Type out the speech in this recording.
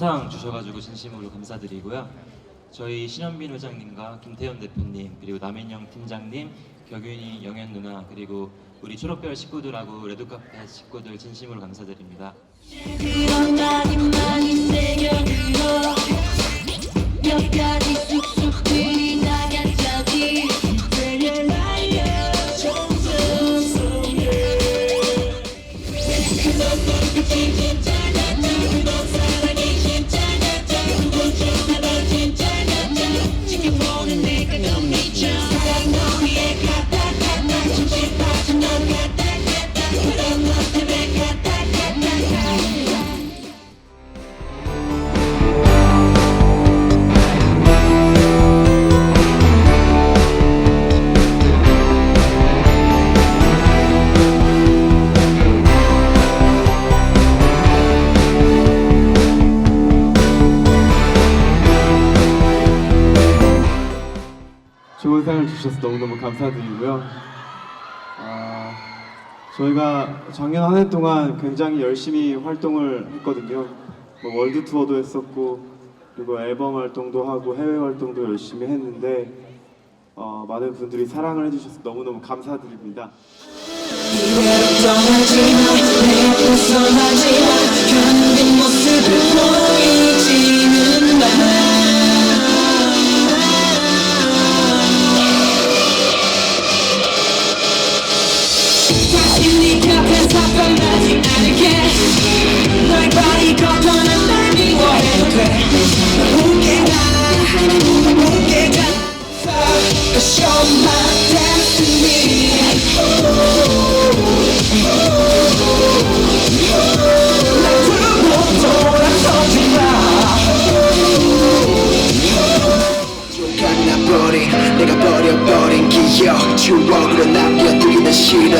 상상 주셔가지고 진심으로 감사드리고요. 저희 신현빈 회장님과 김태현 대표님 그리고 남인영 팀장님, 격윤이 영현 누나 그리고 우리 초록별 식구들하고 레드카펫 식구들 진심으로 감사드립니다. 그런 많이 많이 내 좋은 상을 주셔서 너무너무 감사드리고요. 아, 저희가 작년 한 해 동안 굉장히 열심히 활동을 했거든요. 뭐 월드 투어도 했었고 그리고 앨범 활동도 하고 해외 활동도 열심히 했는데 어, 많은 분들이 사랑을 해주셔서 너무너무 감사드립니다. 떠나지 마 내 벗어나지 마 내가 버려버린 기억 추억으로 남겨두기는 싫어